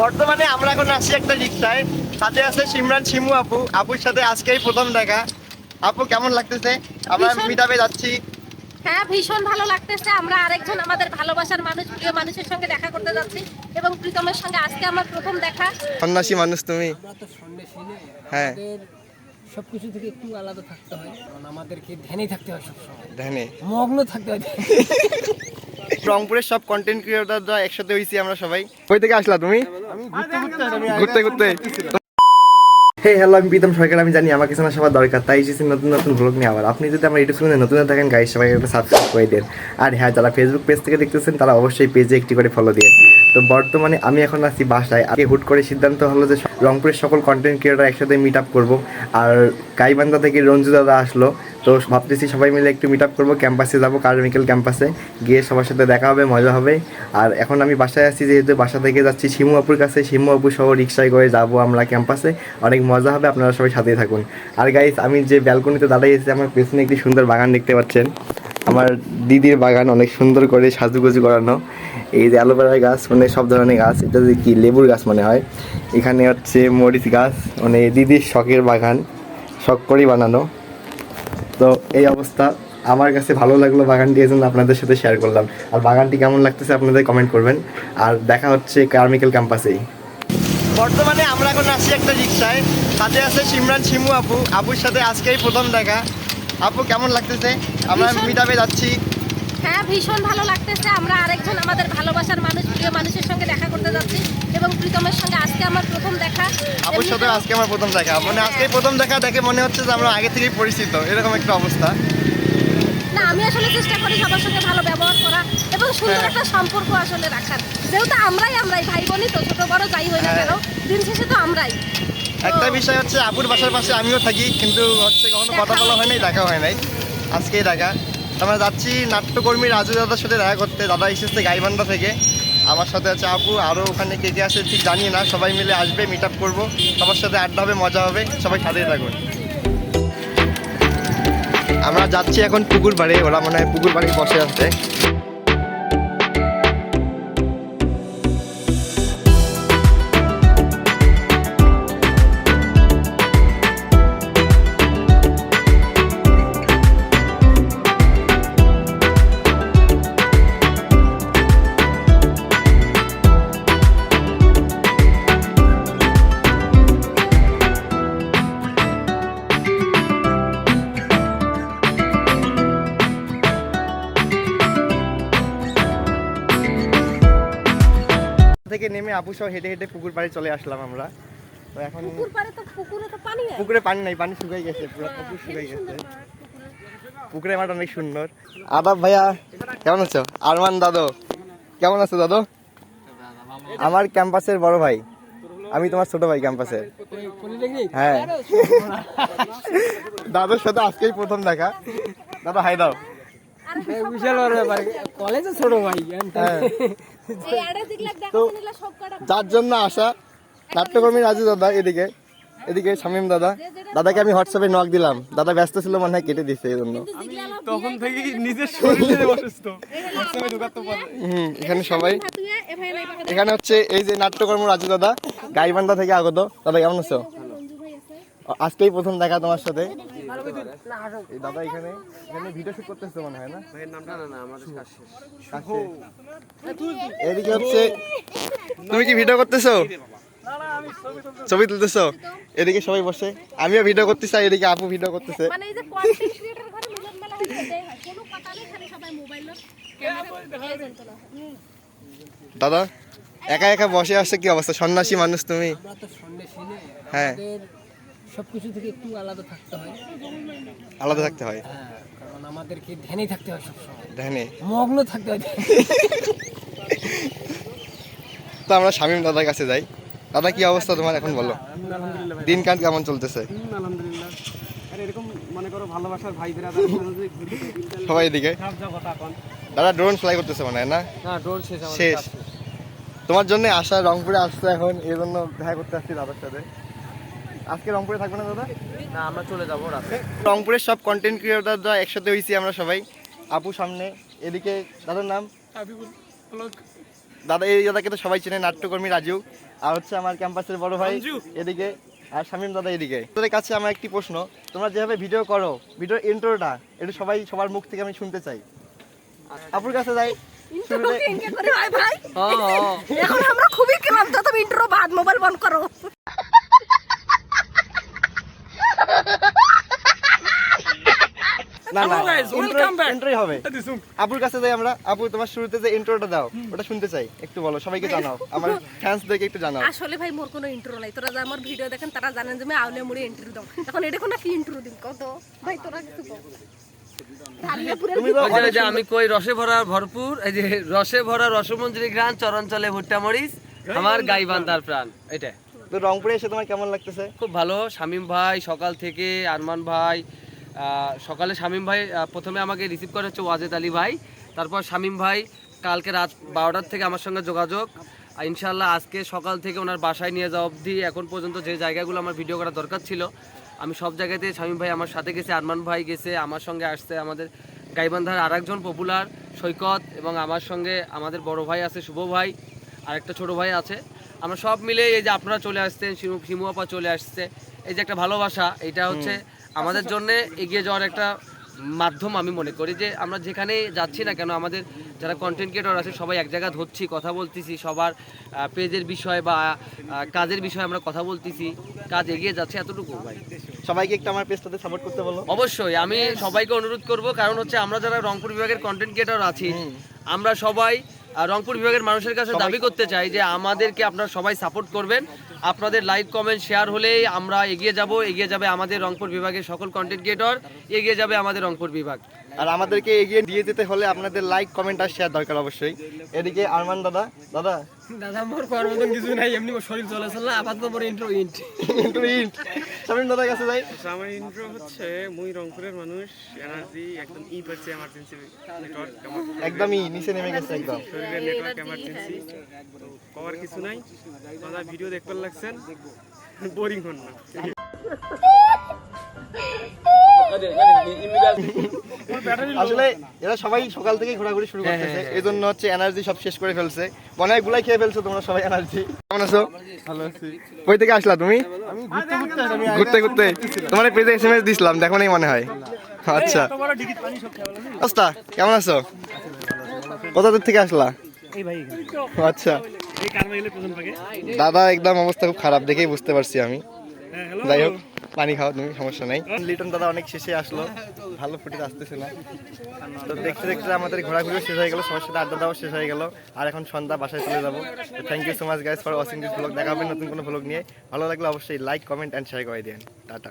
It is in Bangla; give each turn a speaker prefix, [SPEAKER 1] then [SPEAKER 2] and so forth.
[SPEAKER 1] বর্তমানে আমরা এখন আসছি একটা রিক্সায়। সাথে আছে সিমরান শিমু আপু। আপুর সাথে আজকেই প্রথম দেখা। আপু কেমন লাগতেছে? আমরা মিটাপে যাচ্ছি।
[SPEAKER 2] হ্যাঁ ভীষণ ভালো লাগতেছে। আমরা আরেকজন আমাদের ভালোবাসার মানুষ প্রিয় মানুষের সঙ্গে দেখা করতে যাচ্ছি এবং প্রীতমের সঙ্গে আজকে আমার প্রথম দেখা।
[SPEAKER 1] সন্ন্যাসী মানুষ তুমি। হ্যাঁ।
[SPEAKER 3] সবকিছু থেকে একটু আলাদা থাকতে হয়। কারণ আমাদেরকে ধ্যানেই থাকতে হয় সবসময়।
[SPEAKER 1] ধ্যানে।
[SPEAKER 3] মগ্ন থাকতে হয়।
[SPEAKER 1] রংপুরের সব কন্টেন্ট ক্রিয়েটররা একসাথে হইছি আমরা সবাই। কই থেকে আসলা তুমি? ঘুরতে ঘুরতে। হে হ্যালো আমি প্রীতম সরকার আমি জানি আমার কিছু না সবার দরকার তাই এসেছি নতুন নতুন ব্লগ নিয়ে আবার। আপনি যদি আমার ইউটিউব চ্যানেলে নতুন থাকেন গাইজ সবাই একটা সাবস্ক্রাইব করে দেন আর হ্যাঁ যারা ফেসবুক পেজ থেকে দেখতেছেন তারা অবশ্যই পেজে একটি করে ফলো দিয়ে তো বর্তমানে আমি এখন আছি বাসায়। আগে হুট করে সিদ্ধান্ত হলো যে রংপুরের সকল কন্টেন্ট ক্রিয়েটর একসাথে মিট আপ করব। আর গাইবান্ধা থেকে রঞ্জু দাদা আসলো। তো ভাবতেছি সবাই মিলে একটু মিট আপ করব ক্যাম্পাসে যাব, কার্মিকেল ক্যাম্পাসে গিয়ে সবার সাথে দেখা হবে, মজা হবে। আর এখন আমি বাসায় আছি, যেহেতু বাসা থেকে যাচ্ছি শিমু আপুর কাছে। শিমু আপু সহ রিক্সায় করে যাব আমরা ক্যাম্পাসে অনেক মজা হবে, আপনারা সবাই সাথেই থাকুন। আর গাইস আমি যে ব্যালকনিতে দাঁড়িয়েছি আমার পেছনে একটি সুন্দর বাগান দেখতে পাচ্ছেন। আমার দিদির বাগান অনেক সুন্দর করে সাজুগুজু করানো। এই যে অ্যালোভেরা গাছ মানে সব ধরনের গাছ, এটা যে কি লেবুর গাছ মনে হয়। এখানে হচ্ছে মরিচ গাছ মানে দিদির শখের বাগান, শখ করেই বানানো। তো এই অবস্থা। আমার কাছে ভালো লাগল বাগানটি এই জন্য আপনাদের সাথে শেয়ার করলাম। আর বাগানটি কেমন লাগতেছে আপনাদের কমেন্ট করবেন। আর দেখা হচ্ছে কার্মিকেল ক্যাম্পাসেই বর্তমানে আমরা এখন আসছি একটা রিক্সায়। সাথে আছে সিমরান শিমু আপু। আপুর সাথে আজকেই প্রথম দেখা। আপু কেমন লাগতেছে? আমরা
[SPEAKER 2] ভীষণ-
[SPEAKER 1] মিটাপে যাচ্ছি।
[SPEAKER 2] হ্যাঁ ভীষণ ভালো লাগতেছে। আমরা আরেকজন আমাদের ভালোবাসার মানুষ প্রিয় মানুষের সঙ্গে দেখা করতে যাচ্ছি। এবং প্রীতমের সঙ্গে আজকে আমার প্রথম দেখা।
[SPEAKER 1] আপুর সাথে আজকে আমার প্রথম দেখা। মানে আজকেই প্রথম দেখা দেখে মনে হচ্ছে যে আমরা আগে থেকেই পরিচিত। এরকম একটা অবস্থা।
[SPEAKER 2] না আমি আসলে চেষ্টা করি সবার সঙ্গে ভালো ব্যবহার করা এবং সুন্দর
[SPEAKER 1] হ্যাঁ।
[SPEAKER 2] একটা সম্পর্ক আসলে রাখার। যেহেতু আমরাই আমরাই ভাই বোনই তো ছোট বড় যাই হয়ে না
[SPEAKER 1] হ্যাঁ।
[SPEAKER 2] কেন দিন শেষে তো আমরাই।
[SPEAKER 1] একটা বিষয় হচ্ছে আপুর বাসার পাশে আমিও থাকি কিন্তু হচ্ছে কখনো কথা বলা হয় নাই দেখা হয় নাই। আজকেই দেখা। আমরা যাচ্ছি নাট্যকর্মী রাজু দাদার সাথে দেখা করতে। দাদা এসেছে গাইবান্ধা থেকে। আমার সাথে আছে আপু আরও ওখানে কে কে আছে ঠিক জানি না, সবাই মিলে আসবে মিট আপ করব। সবার সাথে আড্ডা হবে, মজা হবে, সবাই সাথেই থাকবেন আমরা যাচ্ছি এখন পুকুর বাড়ি, ওরা মনে হয় পুকুর বাড়ি বসে আছে। থেকে নেমে আপু সহ হেঁটে হেঁটে পুকুর পাড়ে চলে আসলাম আমরা। তো এখন
[SPEAKER 2] পুকুর পাড়ে তো পুকুরে তো পানি নেই
[SPEAKER 1] পুকুরে পানি নাই পানি শুকাই গেছে পুরো পুকুর শুকাই গেছে। পুকুরের মাঠ অনেক সুন্দর। আদাব ভাইয়া কেমন আছো? আরমান দাদু কেমন আছো দাদু? আমার ক্যাম্পাসের বড় ভাই। আমি তোমার ছোট ভাই ক্যাম্পাসের হ্যাঁ। দাদুর সাথে আজকেই প্রথম দেখা। দাদা হাই দাও।
[SPEAKER 3] বিশাল বড় ব্যাপার। কলেজে ছোট ভাই
[SPEAKER 1] হ্যাঁ। তো- যার জন্য আসা নাট্যকর্মী রাজু দাদা এদিকে এদিকে শামীম দাদা। দাদাকে আমি হোয়াটসঅ্যাপে নক দিলাম। দাদা ব্যস্ত ছিল মনে হয় কেটে দিচ্ছে এই জন্য
[SPEAKER 2] তখন থেকে
[SPEAKER 1] হুম এখানে সবাই। এখানে হচ্ছে এই যে নাট্যকর্ম রাজু দাদা গাইবান্ধা থেকে আগত। দাদা কেমন আছো? আজকেই প্রথম দেখা তোমার সাথে। এই দাদা এখানে এখানে ভিডিও শুট করতেছো মনে হয় না। এদিকে হচ্ছে তুমি কি ভিডিও করতেছো? ছবি তুলতেছো? এদিকে সবাই বসে। আমিও ভিডিও করতে চাই এদিকে আপু ভিডিও করতেছে।
[SPEAKER 2] মানে
[SPEAKER 1] দাদা একা একা বসে আসছে কি অবস্থা? সন্ন্যাসী মানুষ তুমি।
[SPEAKER 3] আমরা তো সন্ন্যাসী না
[SPEAKER 1] হ্যাঁ।
[SPEAKER 3] সবকিছু থেকে একটু আলাদা থাকতে হয়।
[SPEAKER 1] আলাদা থাকতে হয়?
[SPEAKER 3] হ্যাঁ কারণ আমাদেরকে ধ্যানেই থাকতে হয় সবসময়।
[SPEAKER 1] ধ্যানে?
[SPEAKER 3] মগ্ন থাকতে হয়।
[SPEAKER 1] তো আমরা শামীম দাদার কাছে যাই। দাদা কি অবস্থা তোমার? এখন বলো। দিন কাল কেমন চলতেছে?
[SPEAKER 4] আলহামদুলিল্লাহ। এরকম মনে করো ভালোবাসার ভাই বেড়া
[SPEAKER 1] সবাই এদিকে? দাদা ড্রোন ফ্লাই করতেছে মনে হয় না?
[SPEAKER 3] না ডোল শেষ আমাদের
[SPEAKER 1] শেষ।
[SPEAKER 3] শেষ।
[SPEAKER 1] তোমার জন্য আসা রংপুরে আসছে এখন এই জন্য দেখা করতে আসছি দাদার সাথে। আজকে রংপুরে থাকবে না দাদা?
[SPEAKER 3] না আমরা চলে যাব রাতে।
[SPEAKER 1] রংপুরের সব কন্টেন্ট ক্রিয়েটার ক্রিয়েটররা একসাথে হয়েছি আমরা সবাই। আপু সামনে এদিকে দাদার নাম? দাদা এই দাদাকে তো সবাই চেনে নাট্যকর্মী রাজু। আর হচ্ছে আমার ক্যাম্পাসের বড় ভাই এদিকে আর শামীম দাদা এদিকে। তোদের কাছে আমার একটি প্রশ্ন তোমরা যেভাবে ভিডিও করো ভিডিওর ইন্ট্রোটা এটা সবাই সবার মুখ থেকে আমি শুনতে চাই। আপুর কাছে যাই শুরুতে
[SPEAKER 2] ইন্টারো করে? ভাই। ভাই এখন আমরা খুবই ক্লান্ত তুমি ইন্টারো বাদ মোবাইল বন্ধ করো।
[SPEAKER 1] না না ইন্ট্রোই হবে। আপুর কাছে যাই আমরা আপু তোমার শুরুতে যে ইন্ট্রোটা দাও ওটা শুনতে চাই একটু বলো সবাইকে জানাও আমার ফ্যান্সদেরকে একটু জানাও।
[SPEAKER 2] আসলে ভাই মোর কোনো ইন্টারো নাই। তোরা যা আমার ভিডিও দেখেন তারা জানেন যে আমি আউলে মুড়ে ইন্টারভিউ দাও। এখন এটা কোনো কি ইন্টারভিউ দিন কত? ভাই তোরা কিছু বল। দাঁড়িয়ে পুরো
[SPEAKER 1] তুমি তো
[SPEAKER 5] ওই যে- ওই যে আমি কই রসে ভরা ভরপুর এই যে রসে ভরা রসমঞ্জরি গ্রান চরঞ্চলে ভুট্টা মরিচ আমার গাই গাইবান্ধার প্রাণ এটা
[SPEAKER 1] তো রংপুরে এসে তোমার কেমন লাগতেছে?
[SPEAKER 5] খুব ভালো শামীম ভাই সকাল থেকে আরমান ভাই সকালে শামীম ভাই প্রথমে আমাকে রিসিভ করে হচ্ছে ওয়াজেদ আলী ভাই। তারপর শামীম ভাই কালকে রাত বারোটার থেকে আমার সঙ্গে যোগাযোগ। ইনশাল্লাহ আজকে সকাল থেকে ওনার বাসায় নিয়ে যাওয়া অবধি এখন পর্যন্ত যে জায়গাগুলো আমার ভিডিও করা দরকার ছিল, আমি সব জায়গাতে শামীম ভাই আমার সাথে গেছে, আরমান ভাই গেছে, আমার সঙ্গে আসছে, আমাদের গাইবান্ধার আর একজন পপুলার সৈকত, এবং আমার সঙ্গে আমাদের বড় ভাই আছে শুভ ভাই আর একটা ছোট ভাই আছে। আমরা সব মিলে এই যে আপনারা চলে আসছেন আপা চলে আসছে, এই যে একটা ভালোবাসা এটা হচ্ছে আমাদের জন্য এগিয়ে যাওয়ার একটা মাধ্যম আমি মনে করি যে আমরা যেখানে যাচ্ছি না কেন আমাদের যারা কন্টেন্ট ক্রিয়েটর আছে সবাই এক জায়গায় ধরছি কথা বলতেছি সবার পেজের বিষয় বা কাজের বিষয়ে আমরা কথা বলতেছি কাজ এগিয়ে যাচ্ছে এতটুকু। ভাই
[SPEAKER 1] সবাইকে একটু আমার পেজটাতে সাপোর্ট করতে বলো।
[SPEAKER 5] অবশ্যই আমি সবাইকে অনুরোধ করব কারণ হচ্ছে আমরা যারা রংপুর বিভাগের কন্টেন্ট ক্রিয়েটর আছি আমরা সবাই রংপুর বিভাগের মানুষের কাছে দাবি করতে চাই যে আমাদেরকে আপনারা সবাই সাপোর্ট করবেন আপনাদের লাইক, কমেন্ট, শেয়ার হলেই আমরা এগিয়ে যাব। এগিয়ে যাবে আমাদের রংপুর বিভাগের সকল কন্টেন্ট ক্রিয়েটর এগিয়ে যাবে আমাদের রংপুর বিভাগ।
[SPEAKER 1] আর আমাদেরকে এগিয়ে দিয়ে যেতে হলে আপনাদের লাইক কমেন্ট আর শেয়ার দরকার অবশ্যই। এদিকে আরমান দাদা দাদা।
[SPEAKER 3] দাদা মোর করার মতন কিছু নাই এমনি শরীর চলে না আপাতত পরে ইন্ট্রো ইন্ট
[SPEAKER 1] একটু ইন্ট দাদার কাছে যাই।
[SPEAKER 4] আমার ইন্ট্রো হচ্ছে মুই রংপুরের মানুষ এনার্জি একদম ই পাচ্ছে এমার্জেন্সি নেটওয়ার্ক
[SPEAKER 1] একদমই নিচে নেমে গেছে একদম।
[SPEAKER 4] শরীরের নেটওয়ার্ক এমার্জেন্সি কভার কিছু নাই দাদা ভিডিও দেখতে লাগছেন। বোরিং হন না।
[SPEAKER 1] আসলে এরা সবাই সকাল থেকেই ঘোরাঘুরি শুরু করতেছে। এই জন্য হচ্ছে এনার্জি সব শেষ করে ফেলছে। মনে হয় গুলাই খেয়ে ফেলছো তোমরা সবাই এনার্জি কেমন আছো? ভালো আছি। কই থেকে আসলা তুমি? ঘুরতে ঘুরতে তোমার পেজে এসএমএস দিছিলাম দেখো নাই মনে হয়। আচ্ছা। অবস্থা কেমন আছো? কোথা দূর থেকে আসলা? আচ্ছা। দাদা একদম অবস্থা খুব খারাপ দেখেই বুঝতে পারছি আমি। যাই হোক। পানি খাও তুমি সমস্যা নাই। লিটন দাদা অনেক শেষে আসলো। ভালো ফুটিতে আসতেছে না। তো দেখতে দেখতে আমাদের ঘোরাঘুরি শেষ হয়ে গেলো, সবার সাথে আড্ডা দাও শেষ হয়ে গেলো। আর এখন সন্ধ্যা, বাসায় চলে যাব। Thank you so much guys for watching this blog দেখা হবে নতুন কোনো ব্লগ নিয়ে। ভালো লাগলে অবশ্যই লাইক কমেন্ট অ্যান্ড শেয়ার করে দিন টাটা।